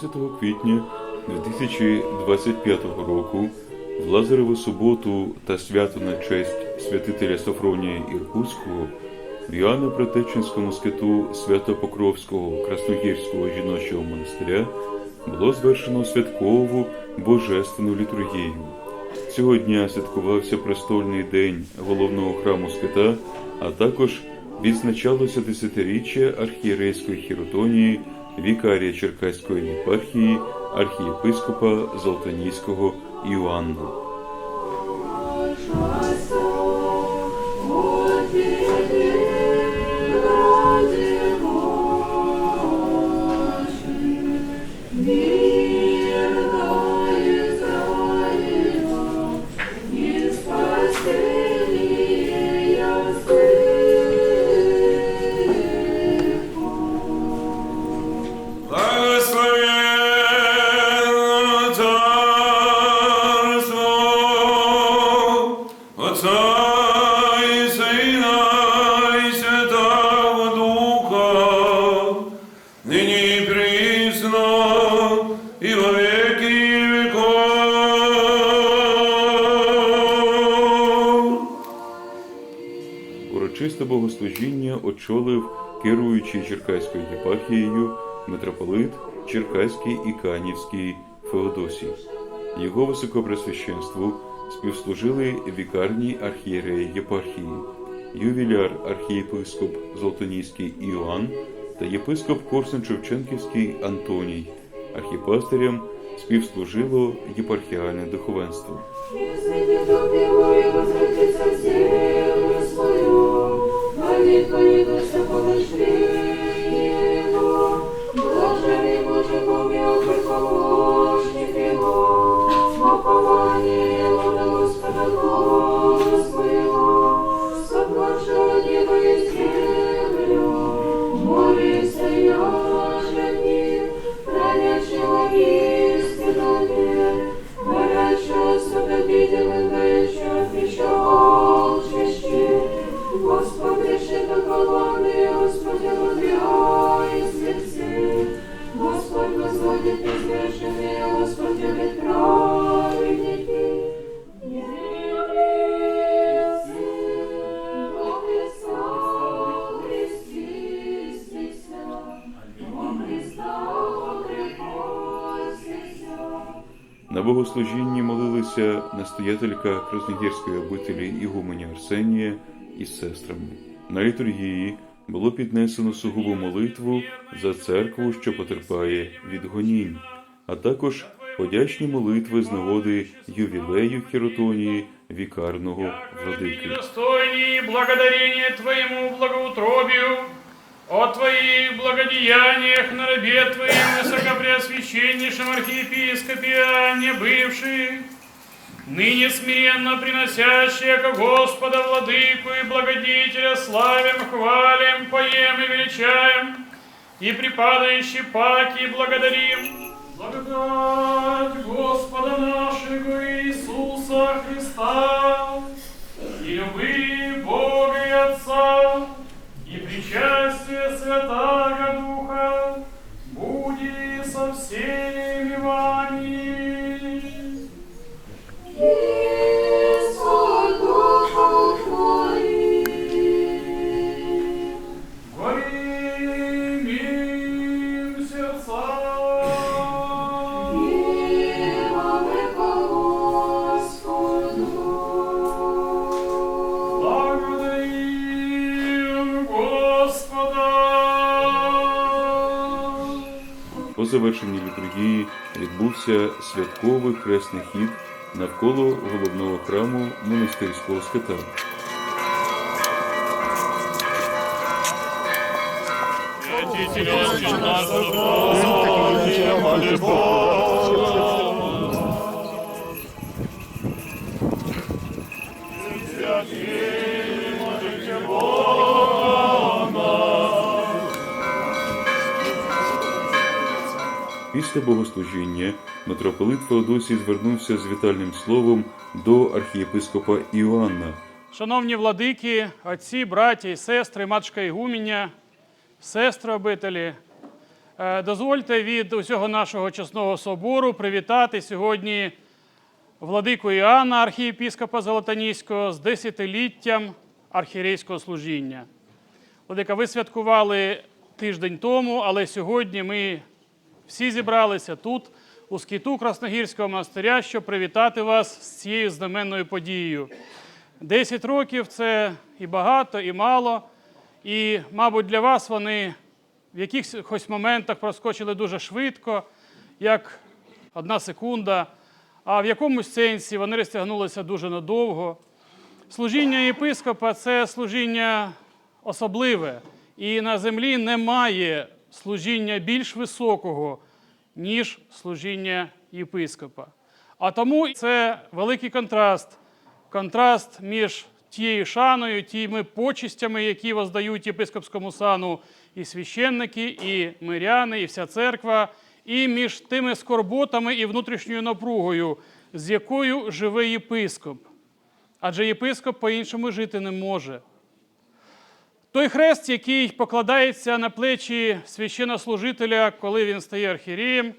12 квітня 2025 року в Лазареву суботу та свято на честь святителя Софронія Іркутського в Іоанно-Протеченському скиту Свято-Покровського Красногірського жіночого монастиря було звершено святкову божественну літургію. Цього дня святкувався престольний день головного храму скита, а також відзначалося десятиріччя архієрейської хіротонії, вікарія Черкаської єпархії, архієпископа Золотоніського Іоанна. Очолив керуючий Черкаською єпархією митрополит Черкаський і Канівський Феодосій. Його високопресвященству співслужили вікарні архієреї єпархії, ювіляр архієпископ Золотоніський Іоанн та єпископ Корсун-Шевченківський Антоній. Архіпастирям співслужило єпархіальне духовенство. Свою, На богослужінні молилися настоятелька Красногірської обителі Ігуменя Арсенія із сестрами. На літургії було піднесено сугубу молитву за церкву, що потерпає від гонінь, а також подячні молитви з нагоди ювілею хіротонії вікарного владики. Достойней благодарения Твоему благоутробию, о Твоих благодеяниях на рабе Твоем высокопреосвященнейшем архиепископе Иоанне бывший, ныне смиренно приносящие ко Господа Владыку и Благодетеля славим, хвалим, поем и величаем, и припадающий паки благодарим. Благодать Господа нашего Иисуса Христа, и любви Бога и Отца, причастие Святаго Духа, буди со всеми вами. По завершенні літургії відбувся святковий хресний хід навколо головного храму монастирського скита. Після богослужіння митрополит Феодосій звернувся з вітальним словом до архієпископа Іоанна. Шановні владики, отці, браті сестри, матушка Ігуменя, сестри обителі, Е, Дозвольте від усього нашого чесного собору привітати сьогодні владику Іоанна, архієпіскопа Золотоніського, з десятиліттям архієрейського служіння. Владика, ви святкували тиждень тому, але сьогодні ми всі зібралися тут, у скіту Красногірського монастиря, щоб привітати вас з цією знаменною подією. Десять років це і багато, і мало. І, мабуть, для вас вони в якихось моментах проскочили дуже швидко, як одна секунда, а в якомусь сенсі вони розтягнулися дуже надовго. Служіння єпископа це служіння особливе, і на землі немає служіння більш високого, ніж служіння єпископа. А тому це великий контраст. Контраст між тією шаною, тими почистями, які воздають єпископському сану і священники, і миряни, і вся церква, і між тими скорботами і внутрішньою напругою, з якою живе єпископ. Адже єпископ по-іншому жити не може. Той хрест, який покладається на плечі священнослужителя, коли він стає архієреєм,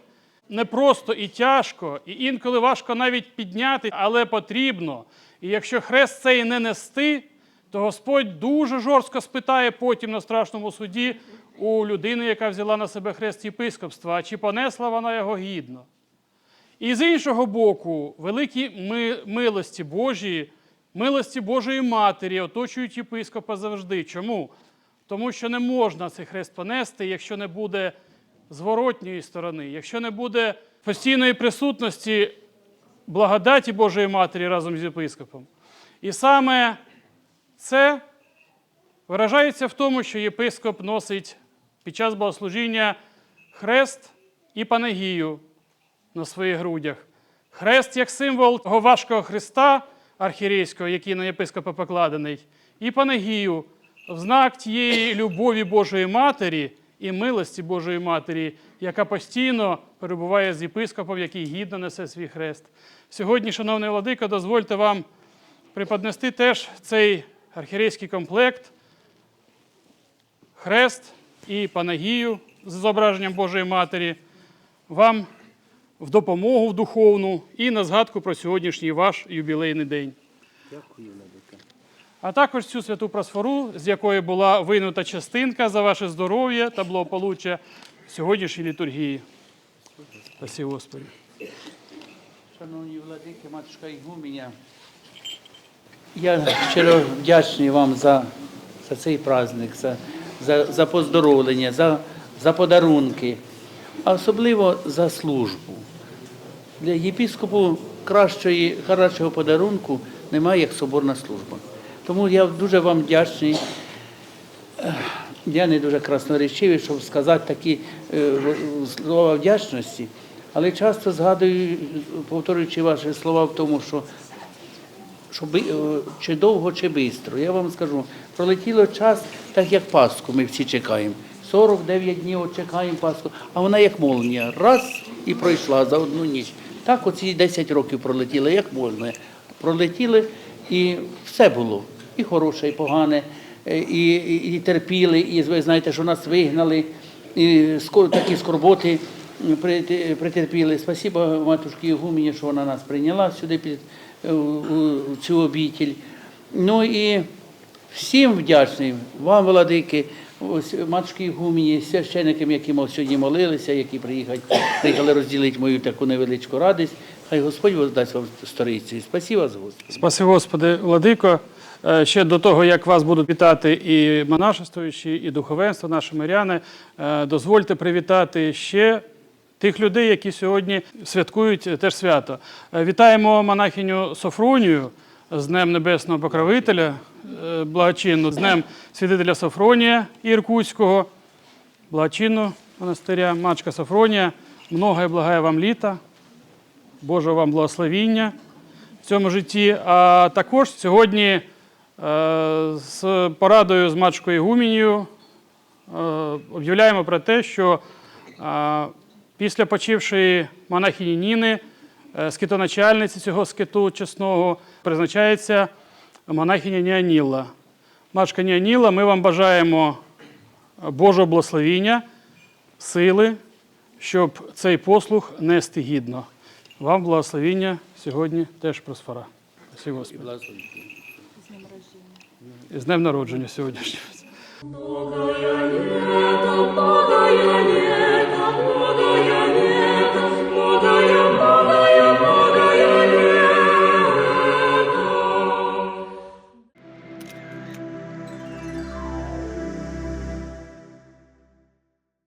непросто і тяжко, і інколи важко навіть підняти, але потрібно. І якщо хрест цей не нести, то Господь дуже жорстко спитає потім на страшному суді у людини, яка взяла на себе хрест єпископства, чи понесла вона його гідно. І з іншого боку, великі милості Божі, милості Божої Матері оточують єпископа завжди. Чому? Тому що не можна цей хрест понести, якщо не буде зворотньої сторони, якщо не буде постійної присутності благодаті Божої Матері разом з єпископом. І саме це виражається в тому, що єпископ носить під час богослужіння хрест і панагію на своїх грудях. Хрест як символ того важкого хреста архірейського, який на єпископа покладений, і панагію в знак тієї любові Божої Матері і милості Божої Матері, яка постійно перебуває з єпископом, який гідно несе свій хрест. Сьогодні, шановний владико, дозвольте вам преподнести теж цей архірейський комплект, хрест і панагію з зображенням Божої Матері, вам в допомогу в духовну і на згадку про сьогоднішній ваш юбілейний день. А також цю святу просфору, з якої була винута частинка за ваше здоров'я та благополуччя в сьогоднішній літургії. Спасибо, Господи. Шановні владики, матушка Ігуменя, я щиро вдячний вам за, за цей праздник, за, за, за поздоровлення, за, за подарунки, а особливо за службу. Для єпіскопу кращої, кращого подарунку немає, як соборна служба. Тому я дуже вам вдячний. Я не дуже красноречивий, щоб сказати такі е, слова вдячності, але часто згадую, повторюючи ваші слова в тому, що, що е, чи довго, чи швидко. Я вам скажу, пролетіло час, так як Пасху ми всі чекаємо. 49 днів чекаємо Пасху, а вона як молнія. Раз і пройшла за одну ніч. Так оці 10 років пролетіли, як можна. Пролетіли і все було. І хороше, і погане, е, і, і, і терпіли, і ви знаєте, що нас вигнали, і такі скорботи притерпіли. Спасибо матушці Ігумені, що вона нас прийняла сюди під е, у- у цю обітель. Ну і всім вдячний вам, владики, ось матушки Ігумені, священикам, які сьогодні молилися, які приїхали, приїхали розділити мою таку невеличку радість. Хай Господь воздасть вам сторицю. Спасибо вас, Господи. Спаси Господи, Владико. Е, Ще до того, як вас будуть вітати і монашествуючі, і духовенство, наші миряни, е, дозвольте привітати ще тих людей, які сьогодні святкують теж свято. Е, Вітаємо монахиню Софронію з Днем Небесного Покровителя, е, благочинну, з Днем святителя Софронія Іркутського, благочинну монастиря, Мачка Софронія. Много і благає вам літа, Божого вам благословіння в цьому житті. А також сьогодні е, з порадою з матушкою Ігумінію е, об'являємо про те, що після почившої монахині Ніни, скитоначальниці цього скиту чесного, призначається монахиня Ніаніла. Машка Ніаніла, ми вам бажаємо Божого благословіння, сили, щоб цей послуг нести гідно. Вам благословіння сьогодні теж просфора. З днем народження сьогоднішнього.